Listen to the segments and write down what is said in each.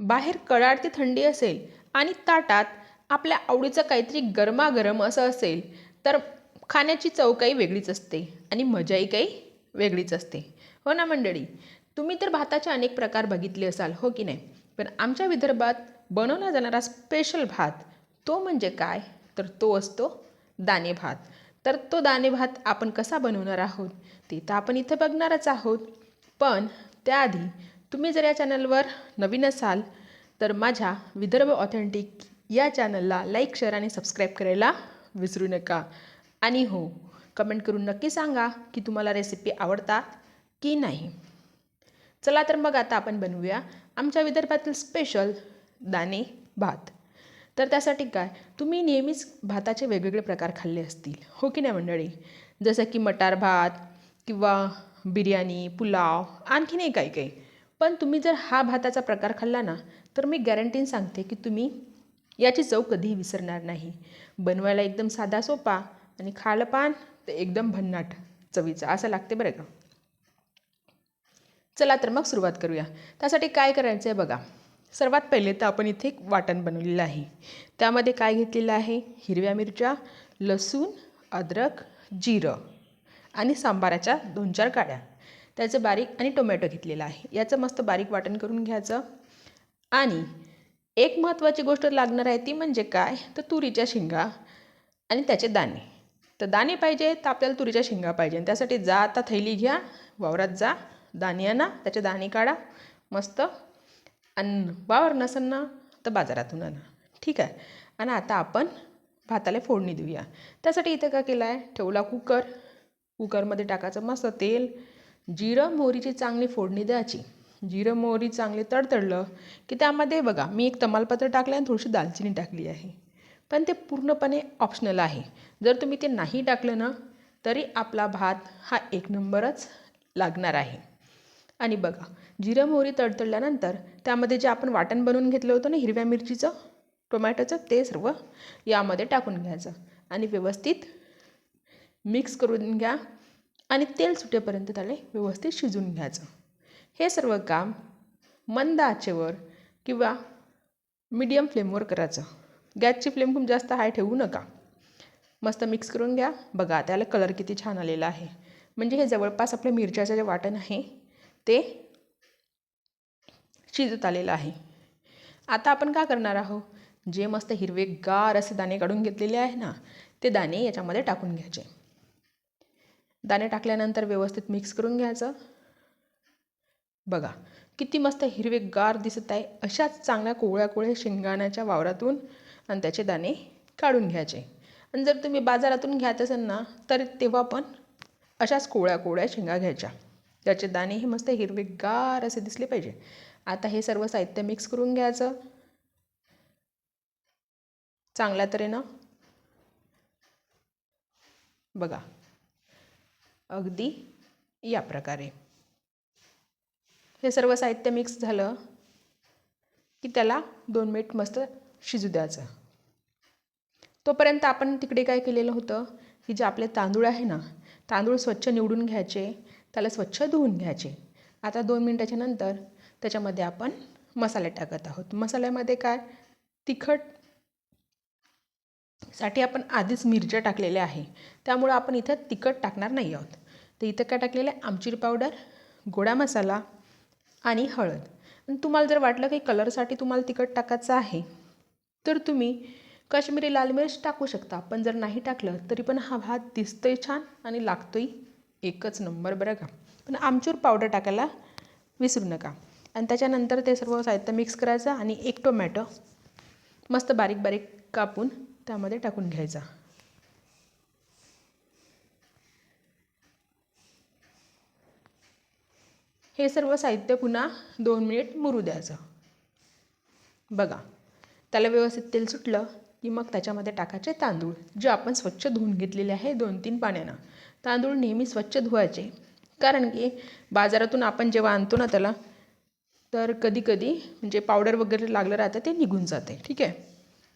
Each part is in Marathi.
बाहेर कडाडती थंडी असेल आणि ताटात आपल्या आवडीचं काहीतरी गरमागरम असं असेल तर खाण्याची चव काही वेगळीच असते आणि मजाही काही वेगळीच असते. हो ना मंडळी? तुम्ही तर भाताचे अनेक प्रकार बघितले असाल हो की नाही? पण आमच्या विदर्भात बनवला जाणारा स्पेशल भात तो म्हणजे काय? तर तो असतो दाणे भात. तर तो दाणे भात आपण कसा बनवणार आहोत ते तर आपण इथं बघणारच आहोत. पण त्याआधी तुम्ही जर या चॅनलवर नवीन असाल तर माझ्या विदर्भ ऑथेंटिक या चॅनलला लाईक शेअर आणि सबस्क्राईब करायला विसरू नका. आणि हो कमेंट करून नक्की सांगा की तुम्हाला रेसिपी आवडतात की नाही. चला तर मग आता आपण बनवूया आमच्या विदर्भातील स्पेशल दाणे भात. तर त्यासाठी काय तुम्ही नेहमीच भाताचे वेगवेगळे प्रकार खाल्ले असतील हो की नाही मंडळी? जसं की मटार भात किंवा बिर्याणी पुलाव आणखीनही काही काही पण तुम्ही जर हा भाताचा प्रकार खाल्ला ना तर मी गॅरंटीन सांगते की तुम्ही याची चव कधीही विसरणार नाही. बनवायला एकदम साधा सोपा आणि खाल पान तर एकदम भन्नाट चवीचा. असं लागते बरं का? चला तर मग सुरुवात करूया. त्यासाठी काय करायचं आहे बघा. सर्वात पहिले तर आपण इथे एक वाटण बनवलेलं आहे. त्यामध्ये काय घेतलेलं आहे? हिरव्या मिरच्या लसूण अद्रक जिरं आणि सांबाराच्या दोन चार काड्या. त्याचं बारीक आणि टोमॅटो घेतलेला आहे. याचं मस्त बारीक वाटण करून घ्यायचं. आणि एक महत्त्वाची गोष्ट लागणार आहे ती म्हणजे काय? तर तुरीच्या शेंगा आणि त्याचे दाणे. तर दाणे पाहिजे तर आपल्याला तुरीच्या शेंगा पाहिजे आणि त्यासाठी जा आता थैली घ्या वावरात जा दाणे आणा त्याचे दाणे काढा मस्त. आणि वावर नसेल ना तर बाजारातून आणा. ठीक आहे? आणि आता आपण भाताला फोडणी देऊया. त्यासाठी इथं का केलं आहे ठेवला कुकर कुकरमध्ये टाकायचं मस्त तेल. जिरं मोहरीची चांगली फोडणी द्यायची. जिरं मोहरी चांगली तडतडलं की त्यामध्ये बघा मी एक तमालपत्र टाकलं आणि थोडीशी दालचिनी टाकली आहे. पण ते पूर्णपणे ऑप्शनल आहे. जर तुम्ही ते नाही टाकलं ना तरी आपला भात हा एक नंबरच लागणार आहे. आणि बघा जिरं मोहरी तडतडल्यानंतर त्यामध्ये जे आपण वाटण बनवून घेतलं होतं ना हिरव्या मिरचीचं टोमॅटोचं ते सर्व यामध्ये टाकून घ्यायचं. आणि व्यवस्थित मिक्स करून घ्या. आणि तेल सुटेपर्यंत त्याला व्यवस्थित शिजून घ्यायचं. हे सर्व काम मंद आचेवर किंवा मीडियम फ्लेमवर करायचं. गॅसची फ्लेम खूप जास्त हाय ठेवू नका. मस्त मिक्स करून घ्या. बघा त्याला कलर किती छान आलेला आहे. म्हणजे हे जवळपास आपल्या मिरच्याचं जे वाटण आहे ते शिजत आलेलं आहे. आता आपण का करणार आहोत? जे मस्त हिरवेगार असे दाणे काढून घेतलेले आहे ना ते दाणे याच्यामध्ये टाकून घ्यायचे. दाणे टाकल्यानंतर व्यवस्थित मिक्स करून घ्यायचं. बघा किती मस्त हिरवेगार दिसत आहे अशाच चांगल्या कोवळ्या कोवळ्या शेंगाण्याच्या वावरातून आणि त्याचे दाणे काढून घ्यायचे. आणि जर तुम्ही बाजारातून घ्यायचं असेल ना तर तेव्हा पण अशाच कोवळ्या कोवळ्या शेंगा घ्यायच्या. त्याचे दाणे हे मस्त हिरवेगार असे दिसले पाहिजे. आता हे सर्व साहित्य मिक्स करून घ्यायचं. चांगल्या तऱ्हेनं. बघा अगदी या प्रकारे. हे सर्व साहित्य मिक्स झालं की त्याला दोन मिनिट मस्त शिजू द्यायचं. तोपर्यंत आपण तिकडे काय केलेलं होतं की जे आपले तांदूळ आहे ना तांदूळ स्वच्छ निवडून घ्यायचे त्याला स्वच्छ धुवून घ्यायचे. आता दोन मिनटाच्या नंतर त्याच्यामध्ये आपण मसाले टाकत आहोत. मसाल्यामध्ये काय? तिखट. साठी आपण आधीच मिरच्या टाकलेल्या आहे. त्यामुळं आपण इथं तिखट टाकणार नाही आहोत. तर इथं काय टाकलेलं आहे? आमचूर पावडर गोडा मसाला आणि हळद. आणि तुम्हाला जर वाटलं की कलरसाठी तुम्हाला तिखट टाकायचं आहे तर तुम्ही काश्मीरी लाल मिर्च टाकू शकता. पण जर नाही टाकलं तरी पण हा भात दिसतोय छान आणि लागतोय एकच नंबर बरं का. पण आमचूर पावडर टाकायला विसरू नका. आणि त्याच्यानंतर ते सर्व साहित्य मिक्स करायचं आणि एक टोमॅटो मस्त बारीक बारीक कापून त्यामध्ये टाकून घ्यायचा. हे सर्व साहित्य पुन्हा दोन मिनिट मुरू द्यायचं. बघा त्याला व्यवस्थित तेल सुटलं की मग त्याच्यामध्ये टाकायचे तांदूळ जे आपण स्वच्छ धुवून घेतलेले आहे दोन तीन पाण्यानं. तांदूळ नेहमी स्वच्छ धुवायचे कारण की बाजारातून आपण जेव्हा आणतो ना त्याला तर कधीकधी म्हणजे पावडर वगैरे लागलं राहतं ते निघून जाते ठीक आहे?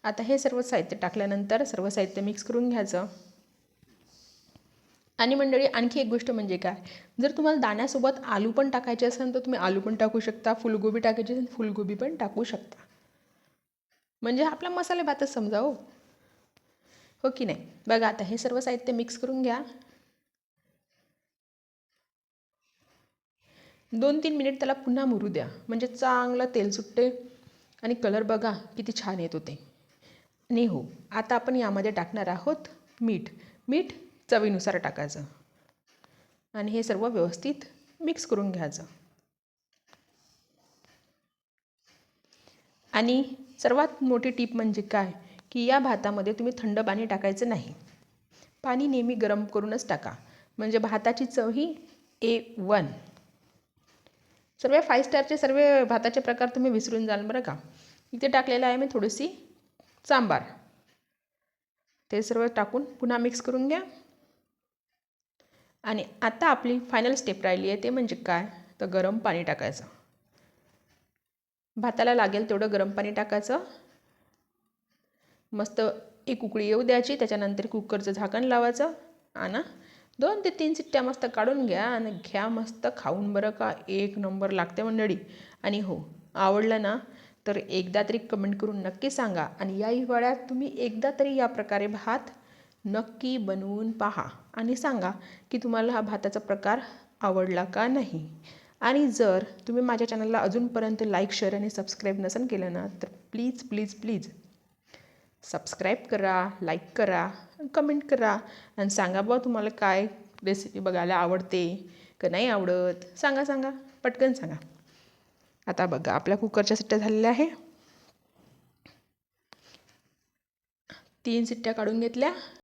आता हे सर्व साहित्य टाकल्यानंतर सर्व साहित्य मिक्स करून घ्यायचं. आणि मंडळी आणखी एक गोष्ट म्हणजे काय? जर तुम्हाला दाण्यासोबत आलू पण टाकायचे असेल तर तुम्ही आलू पण टाकू शकता फुलगोबी टाकायची असेल फुलगोबी पण टाकू शकता. म्हणजे आपला मसाले भातच समजा हो. हो की नाही? बघा आता हे सर्व साहित्य मिक्स करून घ्या. दोन तीन मिनिट त्याला पुन्हा मुरू द्या. म्हणजे चांगलं तेल सुटते. आणि कलर बघा किती छान येत होते. आणि हो आता आपण यामध्ये टाकणार आहोत मीठ. मीठ चवीनुसार टाकायचं. आणि हे सर्व व्यवस्थित मिक्स करून घ्यायचं. आणि सर्वात मोठी टीप म्हणजे काय? की या भातामध्ये तुम्ही थंड पाणी टाकायचं नाही. पाणी नेहमी गरम करूनच टाका. म्हणजे भाताची चव ही ए वन सर्व फाय स्टारचे सर्व भाताचे प्रकार तुम्ही विसरून जाल बरं का. इथे टाकलेलं आहे मी थोडीशी सांबार. ते सर्व टाकून पुन्हा मिक्स करून घ्या. आणि आता आपली फायनल स्टेप राहिली आहे ते म्हणजे काय? तर गरम पाणी टाकायचं. भाताला लागेल तेवढं गरम पाणी टाकायचं. मस्त एक उकळी येऊ द्यायची त्याच्यानंतर कुकरचं झाकण लावायचं. आणि दोन ते तीन सिट्ट्या मस्त काढून घ्या आणि घ्या मस्त खाऊन बरं का. एक नंबर लागते मंडळी. आणि हो आवडलं ना तर एकदा तरी कमेंट करून नक्की सांगा. आणि या हिवाळ्यात तुम्ही एकदा तरी या प्रकारे भात नक्की बनवून पहा आणि सांगा की तुम्हाला हा भाताचा प्रकार आवडला का नाही. आणि जर तुम्ही माझ्या चॅनलला अजूनपर्यंत लाईक शेअर आणि सबस्क्राईब नसेल केलं ना तर प्लीज प्लीज प्लीज सबस्क्राईब करा लाईक करा कमेंट करा आणि सांगा बा तुम्हाला काय रेसिपी बघायला आवडते का नाही आवडत. सांगा सांगा पटकन सांगा. आता बघा आपल्या कुकरच्या सिट्ट्या झालेल्या आहे. तीन सिट्ट्या काढून घेतल्या.